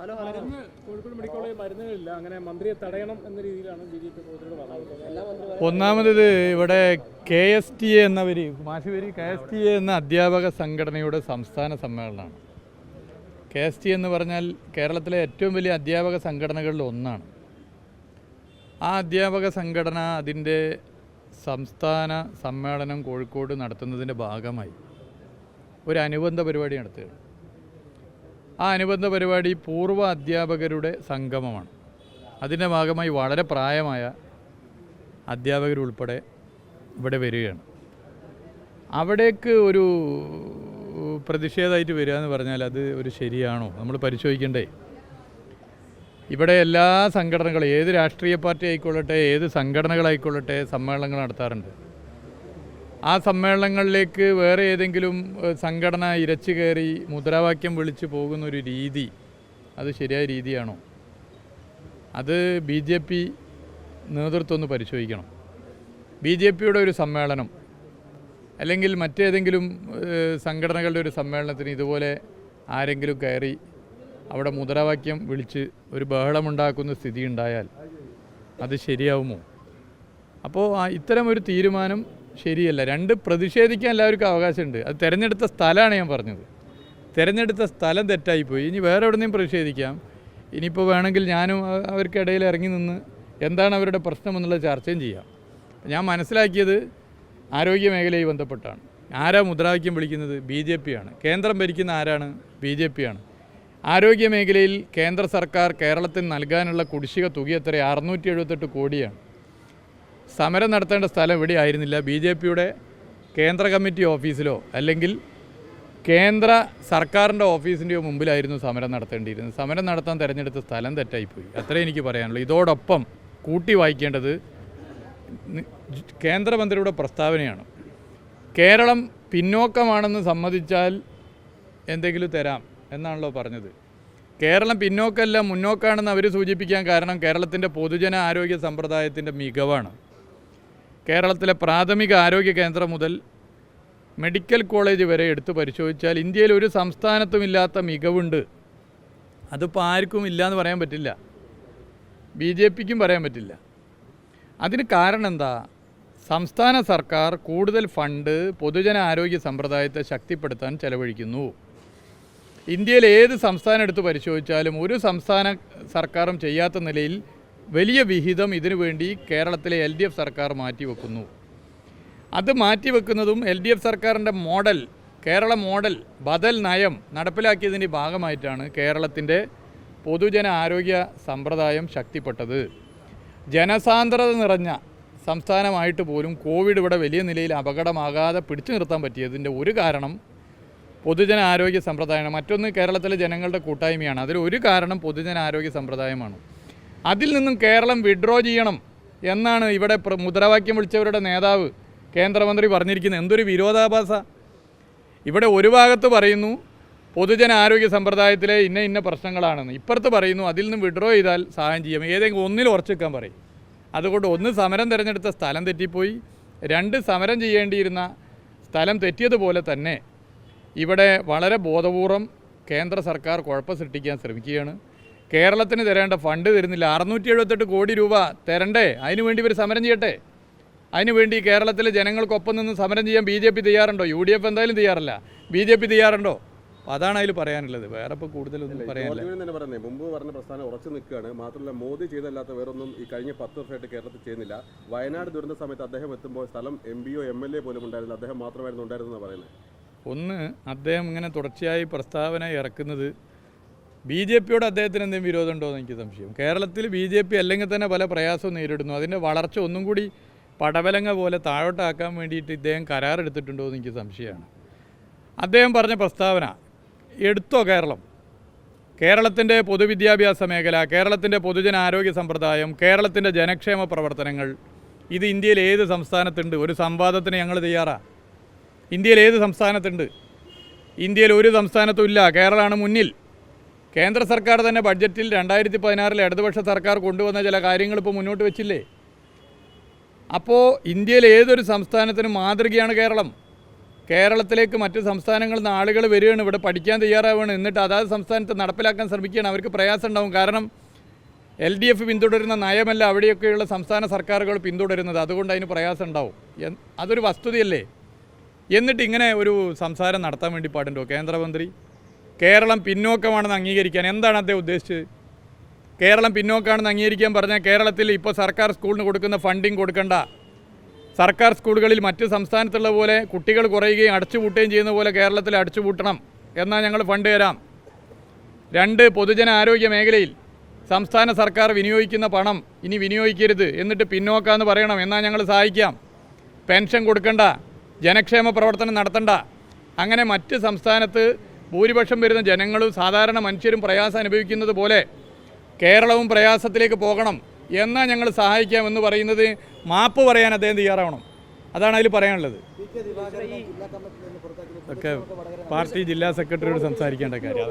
മരുന്ന് Kozhikode medical college മരുന്നുകളില്ല. അങ്ങനെ മന്ത്രിയെ തടയണം എന്ന രീതിയിലാണ് ബി ജെ പി പറഞ്ഞത് ഒന്നാമത് ഇവിടെ കെ എസ് ടി എ എന്ന പേര് കെ എസ് ടി എ എന്ന അധ്യാപക സംഘടനയുടെ സംസ്ഥാന സമ്മേളനമാണ്. കെ എസ് ടി എന്ന് പറഞ്ഞാൽ കേരളത്തിലെ ഏറ്റവും വലിയ അധ്യാപക സംഘടനകളിൽ ഒന്നാണ്. ആ അധ്യാപക സംഘടന അതിന്റെ സംസ്ഥാന സമ്മേളനം കോഴിക്കോട് നടത്തുന്നതിന്റെ ഭാഗമായി ഒരു അനുബന്ധ പരിപാടി നടത്തുകയാണ്. ആ അനുബന്ധ പരിപാടി പൂർവ അധ്യാപകരുടെ സംഗമമാണ്. അതിന്റെ ഭാഗമായി വളരെ പ്രായമായ അധ്യാപകരുൾപ്പെടെ ഇവിടെ വരികയാണ്. അവിടേക്ക് ഒരു പ്രതിഷേധമായിട്ട് വരിക എന്ന് പറഞ്ഞാൽ അത് ഒരു ശരിയാണോ? നമ്മൾ പരിശോധിക്കണ്ടേ? ഇവിടെ എല്ലാ സംഘടനകളും ഏത് രാഷ്ട്രീയ പാർട്ടി ആയിക്കൊള്ളട്ടെ ഏത് സംഘടനകളായിക്കൊള്ളട്ടെ സമ്മേളനങ്ങൾ നടത്താറുണ്ട്. ആ സമ്മേളനങ്ങളിലേക്ക് വേറെ ഏതെങ്കിലും സംഘടന ഇരച്ചു കയറി മുദ്രാവാക്യം വിളിച്ചു പോകുന്ന ഒരു രീതി അത് ശരിയായ രീതിയാണോ? അത് ബി ജെ പി നേതൃത്വം ഒന്ന് പരിശോധിക്കണം. ബി ജെ പിയുടെ ഒരു സമ്മേളനം അല്ലെങ്കിൽ മറ്റേതെങ്കിലും സംഘടനകളുടെ ഒരു സമ്മേളനത്തിന് ഇതുപോലെ ആരെങ്കിലും കയറി അവിടെ മുദ്രാവാക്യം വിളിച്ച് ഒരു ബഹളമുണ്ടാക്കുന്ന സ്ഥിതി ഉണ്ടായാൽ അത് ശരിയാവുമോ? അപ്പോൾ ഇത്തരം ഒരു തീരുമാനം ശരിയല്ല. രണ്ട് പ്രതിഷേധിക്കാൻ എല്ലാവർക്കും അവകാശമുണ്ട്. അത് തിരഞ്ഞെടുത്ത സ്ഥലമാണ് ഞാൻ പറഞ്ഞത്. തിരഞ്ഞെടുത്ത സ്ഥലം തെറ്റായിപ്പോയി. ഇനി വേറെ എവിടെയും പ്രതിഷേധിക്കാം? ഇനിയിപ്പോൾ വേണമെങ്കിൽ ഞാനും അവർക്കിടയിൽ ഇറങ്ങി നിന്ന് എന്താണ് അവരുടെ പ്രശ്നം എന്നുള്ളത് ചർച്ചയും ചെയ്യാം. ഞാൻ മനസ്സിലാക്കിയത് ആരോഗ്യ മേഖലയുമായി ബന്ധപ്പെട്ടാണ്. ആരാ മുദ്രാവാക്യം വിളിക്കുന്നത്? ബി ജെ പി ആണ് കേന്ദ്രം ഭരിക്കുന്ന ആരാണ്? ബി ജെ പി ആണ് ആരോഗ്യ മേഖലയിൽ കേന്ദ്ര സർക്കാർ കേരളത്തിന് നൽകാനുള്ള കുടിശ്ശിക തുക എത്ര അറുന്നൂറ്റി എഴുപത്തെട്ട് കോടിയാണ്. സമരം നടത്തേണ്ട സ്ഥലം ഇവിടെ ആയിരുന്നില്ല. ബി ജെ പിയുടെ കേന്ദ്ര കമ്മിറ്റി ഓഫീസിലോ അല്ലെങ്കിൽ കേന്ദ്ര സർക്കാരിന്റെ ഓഫീസിന്റെയോ മുമ്പിലായിരുന്നു സമരം നടത്തേണ്ടിയിരുന്നത്. സമരം നടത്താൻ തിരഞ്ഞെടുത്ത സ്ഥലം തെറ്റായിപ്പോയി. അത്രേ എനിക്ക് പറയാനുള്ളൂ. ഇതോടൊപ്പം കൂട്ടി വായിക്കേണ്ടത് കേന്ദ്രമന്ത്രിയുടെ പ്രസ്താവനയാണ്. കേരളം പിന്നോക്കമാണെന്ന് സമ്മതിച്ചാൽ എന്തെങ്കിലും തരാം എന്നാണല്ലോ പറഞ്ഞത്. കേരളം പിന്നോക്കമല്ല മുന്നോക്കാണെന്ന് അവർ സൂചിപ്പിക്കാൻ കാരണം കേരളത്തിന്റെ പൊതുജന ആരോഗ്യ സമ്പ്രദായത്തിന്റെ മികവാണ്. കേരളത്തിലെ പ്രാഥമിക ആരോഗ്യ കേന്ദ്രം മുതൽ മെഡിക്കൽ കോളേജ് വരെ എടുത്തു പരിശോധിച്ചാൽ ഇന്ത്യയിൽ ഒരു സംസ്ഥാനത്തും ഇല്ലാത്ത മികവുണ്ട്. അതിപ്പോൾ ആർക്കും ഇല്ല എന്ന് പറയാൻ പറ്റില്ല. ബി ജെ പിക്കും പറയാൻ പറ്റില്ല. അതിന് കാരണം എന്താ? സംസ്ഥാന സർക്കാർ കൂടുതൽ ഫണ്ട് പൊതുജന ആരോഗ്യ സമ്പ്രദായത്തെ ശക്തിപ്പെടുത്താൻ ചെലവഴിക്കുന്നു. ഇന്ത്യയിൽ ഏത് സംസ്ഥാനം എടുത്ത് പരിശോധിച്ചാലും ഒരു സംസ്ഥാന സർക്കാരും ചെയ്യാത്ത നിലയിൽ വലിയ വിഹിതം ഇതിനു വേണ്ടി കേരളത്തിലെ എൽ ഡി എഫ് സർക്കാർ മാറ്റിവെക്കുന്നു. അത് മാറ്റിവെക്കുന്നതും എൽ ഡി എഫ് സർക്കാരിന്റെ മോഡൽ കേരള മോഡൽ ബദൽ നയം നടപ്പിലാക്കിയതിന്റെ ഭാഗമായിട്ടാണ് കേരളത്തിന്റെ പൊതുജന ആരോഗ്യ സമ്പ്രദായം ശക്തിപ്പെട്ടത്. ജനസാന്ദ്രത നിറഞ്ഞ സംസ്ഥാനമായിട്ട് പോലും കോവിഡ് ഇവിടെ വലിയ നിലയിൽ അപകടമാകാതെ പിടിച്ചു നിർത്താൻ പറ്റിയതിന്റെ ഒരു കാരണം പൊതുജന ആരോഗ്യ സമ്പ്രദായമാണ്. മറ്റൊന്ന് കേരളത്തിലെ ജനങ്ങളുടെ കൂട്ടായ്മയാണ്. അതിലൊരു കാരണം പൊതുജന ആരോഗ്യ സമ്പ്രദായമാണ്. അതിൽ നിന്നും കേരളം വിഡ്രോ ചെയ്യണം എന്നാണ് ഇവിടെ മുദ്രാവാക്യം വിളിച്ചവരുടെ നേതാവ് കേന്ദ്രമന്ത്രി പറഞ്ഞിരിക്കുന്നത്. എന്തൊരു വിരോധാഭാസ. ഇവിടെ ഒരു ഭാഗത്ത് പറയുന്നു പൊതുജന ആരോഗ്യ സമ്പ്രദായത്തിലെ ഇന്ന ഇന്ന പ്രശ്നങ്ങളാണെന്ന്. ഇപ്പുറത്ത് പറയുന്നു അതിൽ നിന്ന് വിഡ്രോ ചെയ്താൽ സഹായം ചെയ്യാം. ഏതെങ്കിലും ഒന്നിൽ ഉറച്ചു വെക്കാൻ പറയും. അതുകൊണ്ട് ഒന്ന് സമരം തിരഞ്ഞെടുത്ത സ്ഥലം തെറ്റിപ്പോയി. രണ്ട് സമരം ചെയ്യേണ്ടിയിരുന്ന സ്ഥലം തെറ്റിയതുപോലെ തന്നെ ഇവിടെ വളരെ ബോധപൂർവം കേന്ദ്ര സർക്കാർ കുഴപ്പം സൃഷ്ടിക്കാൻ ശ്രമിക്കുകയാണ്. കേരളത്തിന് തരേണ്ട ഫണ്ട് തരുന്നില്ല അറുന്നൂറ്റി എഴുപത്തെട്ട് കോടി രൂപ തരണ്ടേ? അതിനു വേണ്ടി ഇവർ സമരം ചെയ്യട്ടെ? അതിനുവേണ്ടി കേരളത്തിലെ ജനങ്ങൾക്കൊപ്പം നിന്ന് സമരം ചെയ്യാൻ ബി ജെ പി തയ്യാറുണ്ടോ? യു ഡി എഫ് എന്തായാലും തയ്യാറല്ല. ബി ജെ പി തയ്യാറുണ്ടോ? അപ്പോൾ അതാണ് അതിൽ പറയാനുള്ളത്. വേറെ ഇപ്പോൾ കൂടുതലൊന്നും പറയാനില്ല. പറയുന്നത് മുമ്പ് പറഞ്ഞ പ്രസ്ഥാനം ഉറച്ചു നിൽക്കുകയാണ്. മാത്രമല്ല മോദി ചെയ്തല്ലാത്ത വേറൊന്നും ഈ കഴിഞ്ഞ പത്ത് വർഷമായിട്ട് കേരളത്തിൽ ചെയ്യുന്നില്ല. വയനാട് ദുരന്ത സമയത്ത് അദ്ദേഹം എത്തുമ്പോൾ സ്ഥലം എം പിയോ എം എൽ എ പോലും ഉണ്ടായിരുന്നില്ല. അദ്ദേഹം മാത്രമായിരുന്നു ഉണ്ടായിരുന്നു പറയുന്നത് ഒന്ന് അദ്ദേഹം ഇങ്ങനെ തുടർച്ചയായി പ്രസ്താവന ഇറക്കുന്നത് ബി ജെ പിയോട് അദ്ദേഹത്തിന് എന്തെങ്കിലും വിരോധമുണ്ടോ എന്ന് എനിക്ക് സംശയം. കേരളത്തിൽ ബി ജെ പി അല്ലെങ്കിൽ തന്നെ പല പ്രയാസവും നേരിടുന്നു. അതിന്റെ വളർച്ച ഒന്നും കൂടി പടവലങ്ങ പോലെ താഴോട്ടാക്കാൻ വേണ്ടിയിട്ട് ഇദ്ദേഹം കരാറെടുത്തിട്ടുണ്ടോ എന്ന് എനിക്ക് സംശയമാണ്. അദ്ദേഹം പറഞ്ഞ പ്രസ്താവന എടുത്തോ കേരളം? കേരളത്തിന്റെ പൊതുവിദ്യാഭ്യാസ മേഖല കേരളത്തിന്റെ പൊതുജന ആരോഗ്യ സമ്പ്രദായം കേരളത്തിന്റെ ജനക്ഷേമ പ്രവർത്തനങ്ങൾ ഇത് ഇന്ത്യയിൽ ഏത് സംസ്ഥാനത്തുണ്ട്? ഒരു സംവാദത്തിന് ഞങ്ങൾ തയ്യാറാണ് ഇന്ത്യയിൽ ഏത് സംസ്ഥാനത്തുണ്ട്? ഇന്ത്യയിൽ ഒരു സംസ്ഥാനത്തും ഇല്ല. കേരളമാണ് മുന്നിൽ. കേന്ദ്ര സർക്കാർ തന്നെ ബഡ്ജറ്റിൽ രണ്ടായിരത്തി പതിനാറിൽ ഇടതുപക്ഷ സർക്കാർ കൊണ്ടുവന്ന ചില കാര്യങ്ങൾ ഇപ്പോൾ മുന്നോട്ട് വെച്ചില്ലേ? അപ്പോൾ ഇന്ത്യയിൽ ഏതൊരു സംസ്ഥാനത്തിനും മാതൃകയാണ് കേരളം. കേരളത്തിലേക്ക് മറ്റ് സംസ്ഥാനങ്ങളിൽ നിന്ന് ആളുകൾ വരികയാണ് ഇവിടെ പഠിക്കാൻ തയ്യാറാവുകയാണ്. എന്നിട്ട് അതാത് സംസ്ഥാനത്ത് നടപ്പിലാക്കാൻ ശ്രമിക്കുകയാണ്. അവർക്ക് പ്രയാസം ഉണ്ടാവും കാരണം എൽ ഡി എഫ് പിന്തുടരുന്ന നയമല്ല അവിടെയൊക്കെയുള്ള സംസ്ഥാന സർക്കാരുകൾ പിന്തുടരുന്നത്. അതുകൊണ്ട് അതിന് പ്രയാസം ഉണ്ടാവും അതൊരു വസ്തുതയല്ലേ? എന്നിട്ട് ഇങ്ങനെ ഒരു സംസാരം നടത്താൻ വേണ്ടി പാടുണ്ടോ കേന്ദ്രമന്ത്രി? കേരളം പിന്നോക്കമാണെന്ന് അംഗീകരിക്കാൻ എന്താണ് അദ്ദേഹം ഉദ്ദേശിച്ചത്? കേരളം പിന്നോക്കമാണെന്ന് അംഗീകരിക്കാൻ പറഞ്ഞാൽ കേരളത്തിൽ ഇപ്പോൾ സർക്കാർ സ്കൂളിന് കൊടുക്കുന്ന ഫണ്ടിങ് കൊടുക്കണ്ട. സർക്കാർ സ്കൂളുകളിൽ മറ്റ് സംസ്ഥാനത്തുള്ള പോലെ കുട്ടികൾ കുറയുകയും അടച്ചുപൂട്ടുകയും ചെയ്യുന്ന പോലെ കേരളത്തിൽ അടച്ചുപൂട്ടണം എന്നാൽ ഞങ്ങൾ ഫണ്ട് തരാം. രണ്ട് പൊതുജന ആരോഗ്യ മേഖലയിൽ സംസ്ഥാന സർക്കാർ വിനിയോഗിക്കുന്ന പണം ഇനി വിനിയോഗിക്കരുത് എന്നിട്ട് പിന്നോക്കാന്ന് പറയണം എന്നാൽ ഞങ്ങൾ സഹായിക്കാം. പെൻഷൻ കൊടുക്കണ്ട ജനക്ഷേമ പ്രവർത്തനം നടത്തണ്ട. അങ്ങനെ മറ്റ് സംസ്ഥാനത്ത് ഭൂരിപക്ഷം വരുന്ന ജനങ്ങളും സാധാരണ മനുഷ്യരും പ്രയാസം അനുഭവിക്കുന്നത് പോലെ കേരളവും പ്രയാസത്തിലേക്ക് പോകണം എന്നാൽ ഞങ്ങൾ സഹായിക്കാമെന്ന് പറയുന്നത് മാപ്പ് പറയാൻ അദ്ദേഹം തയ്യാറാവണം. അതാണ് അതിൽ പറയാനുള്ളത്. ഒക്കെ പാർട്ടി ജില്ലാ സെക്രട്ടറിയോട് സംസാരിക്കേണ്ട കാര്യം.